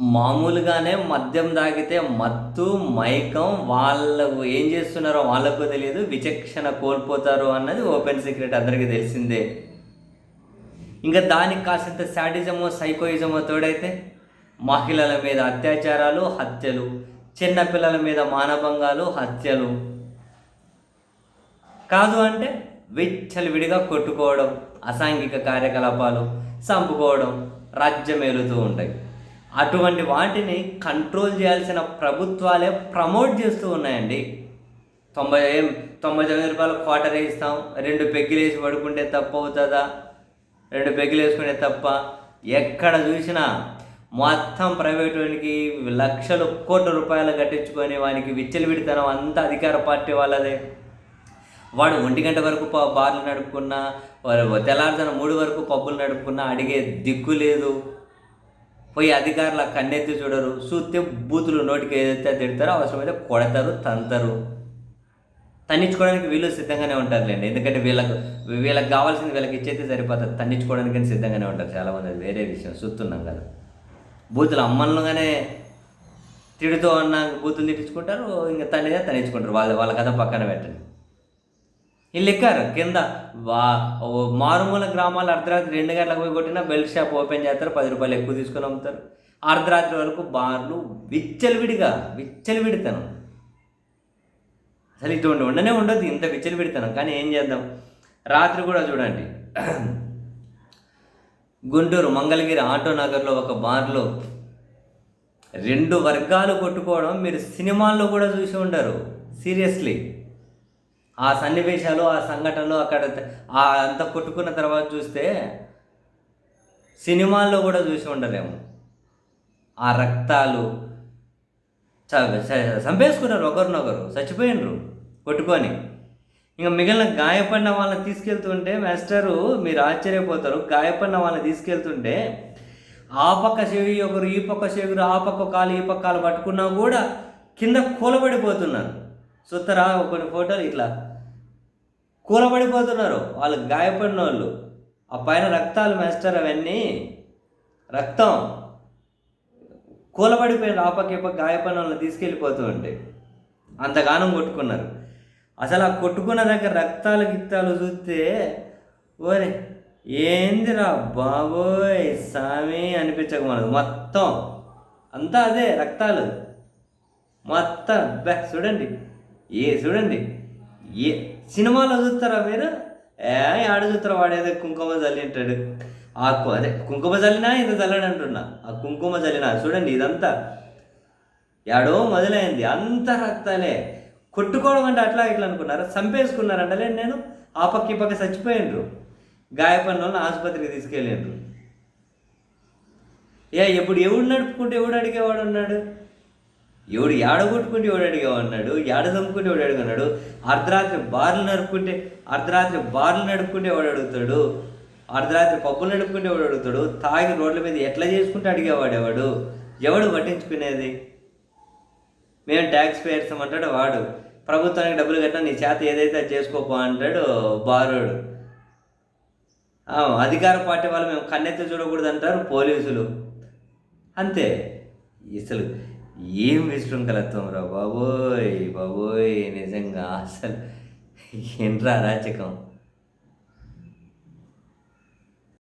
మామూలుగానే మద్యం తాగితే మత్తు మైకం వాళ్ళు ఏం చేస్తున్నారో వాళ్ళకు తెలియదు. విచక్షణ కోల్పోతారు అన్నది ఓపెన్ సీక్రెట్ అందరికీ తెలిసిందే. ఇంకా దానికి కాసింత శాడిజమో సైకోయిజమో తోడైతే మహిళల మీద అత్యాచారాలు హత్యలు. చిన్నపిల్లల మీద మానభంగాలు హత్యలు. కాదు అంటే విచ్చలవిడిగా కొట్టుకోవడం అసాంఘిక కార్యకలాపాలు చంపుకోవడం రాజ్యమేలుతూ ఉంటాయి. అటువంటి వాటిని కంట్రోల్ చేయాల్సిన ప్రభుత్వాలే ప్రమోట్ చేస్తూ ఉన్నాయండి. తొంభై తొంభై తొమ్మిది రూపాయలు క్వార్టర్ ఇస్తాం రెండు పెగ్గులు వేసి పడుకుంటే తప్పు అవుతుందా? రెండు పెగ్గులు వేసుకుంటే తప్ప ఎక్కడ చూసినా మొత్తం ప్రైవేట్ వానికి లక్షలు కోట్ల రూపాయలు కట్టించుకొని వానికి విచ్చలవిడితనం అంతా అధికార పార్టీ వాళ్ళదే. వాడు ఒంటి గంట వరకు బార్లు నడుపుకున్నా వాడు తెల్లారుజాన మూడు వరకు పబ్బులు నడుపుకున్నా అడిగే దిక్కు లేదు. పోయి అధికారుల కన్నెత్తి చూడరు చూస్తే బూతులు నోటికి ఏదైతే తిడతారో అవసరమైతే కొడతారు తంతారు. తన్నించుకోవడానికి వీళ్ళు సిద్ధంగానే ఉంటారులేండి. ఎందుకంటే వీళ్ళకు వీళ్ళకి కావాల్సింది వీళ్ళకి ఇచ్చేస్తే సరిపోతుంది. తన్నించుకోవడానికి సిద్ధంగానే ఉంటారు చాలామంది. వేరే విషయం. చూస్తున్నాం కదా. బూతులు అమ్మలుగానే తిడుతూ అన్న బూతులు తిట్టించుకుంటారు ఇంకా తల్లిగా తన్నించుకుంటారు వాళ్ళ వాళ్ళ కథ పక్కన పెట్టండి. వీళ్ళు ఎక్కారు కింద. వా మారుమూల గ్రామాలు అర్ధరాత్రి రెండు గంటలకు పోయి కొట్టినా బెల్ట్ షాప్ ఓపెన్ చేస్తారు పది రూపాయలు ఎక్కువ తీసుకొని అమ్ముతారు. అర్ధరాత్రి వరకు బార్లు విచ్చలవిడిగా విచ్చలవిడితనం. అసలు ఇటువంటి ఉండనే ఉండదు ఇంత విచ్చలవిడితనం. కానీ ఏం చేద్దాం? రాత్రి కూడా చూడండి. గుంటూరు మంగళగిరి ఆటో నగర్లో ఒక బార్లో రెండు వర్గాలు కొట్టుకోవడం మీరు సినిమాల్లో కూడా చూసి ఉండరు. సీరియస్లీ. ఆ సన్నివేశాలు ఆ సంఘటనలు అక్కడ ఆ అంత కొట్టుకున్న తర్వాత చూస్తే సినిమాల్లో కూడా చూసి ఉండలేము. ఆ రక్తాలు చంపేసుకున్నారు ఒకరినొకరు చచ్చిపోయినరు కొట్టుకొని. ఇంకా మిగిలిన గాయపడిన వాళ్ళని తీసుకెళ్తుంటే మాస్టరు మీరు ఆశ్చర్యపోతారు గాయపడిన వాళ్ళని తీసుకెళ్తుంటే ఆ పక్క చెవి ఒకరు ఈ పక్క చెవిరు ఆ పక్క కాలు ఈ పక్క కాలు పట్టుకున్నా కూడా కింద కూలబడిపోతున్నారు. చూస్తారా కొన్ని ఫోటోలు ఇట్లా కూలబడిపోతున్నారు. వాళ్ళు గాయపడిన వాళ్ళు. ఆ పైన రక్తాలు మాస్టర్ అవన్నీ రక్తం. కూలబడిపోయిన ఆపకేప పక్క గాయపడిన వాళ్ళని తీసుకెళ్ళిపోతూ ఉంటే అంతగానం కొట్టుకున్నారు. అసలు ఆ కొట్టుకున్న దగ్గర రక్తాలు గిత్తాలు చూస్తే ఓరే ఏందిరా బాబోయ్ సామి అనిపించక మనకు మొత్తం అంతా అదే రక్తాలు. మొత్తం బ్యా చూడండి. ఏ చూడండి. ఏ సినిమాలో చూస్తారా మీరు? ఏ ఆడ చూస్తారా వాడేదో కుంకుమ చల్లింటాడు ఆ అదే కుంకుమ చల్లినా ఇంత చల్లడు అంటున్నా. ఆ కుంకుమ చల్లినా చూడండి ఇదంతా. ఏడో మొదలైంది. అంత రక్తాలే. కొట్టుకోవడం అంటే అట్లా ఇట్లా అనుకున్నారు? చంపేసుకున్నారంటలే నేను. ఆ పక్క ఈ పక్క చచ్చిపోయిండ్రు. గాయపడిన వాళ్ళని ఆసుపత్రికి తీసుకెళ్ళిండ్రు. ఏ ఎప్పుడు ఎవడు నడుపుకుంటే ఎవడు అడిగేవాడు ఉన్నాడు? ఎవడు ఏడగొట్టుకుంటే ఎవడు అడిగేవాడు అన్నాడు ఏడ చంపుకుంటే ఎవడు అడుగున్నాడు అర్ధరాత్రి బార్లు నడుపుకుంటే అర్ధరాత్రి బార్లు నడుపుకుంటే ఎవడు అడుగుతాడు? అర్ధరాత్రి పబ్బులు నడుపుకుంటే ఎవడు అడుగుతాడు? తాగి రోడ్ల మీద ఎట్లా చేసుకుంటే అడిగేవాడు ఎవడు? ఎవడు పట్టించుకునేది? మేము ట్యాక్స్ పేయర్స్ అంటాడు వాడు. ప్రభుత్వానికి డబ్బులు కట్టినా నీ చేత ఏదైతే అది చేసుకోపో అంటాడు బారుడు. అధికార పార్టీ వాళ్ళు మేము కన్నెత్తి చూడకూడదు అంటారు పోలీసులు. అంతే. అసలు ఏం విశృంఖలత్వం రా బాబోయ్ బాబోయ్ నిజంగా అసలు ఏంట్రా అరాచకం?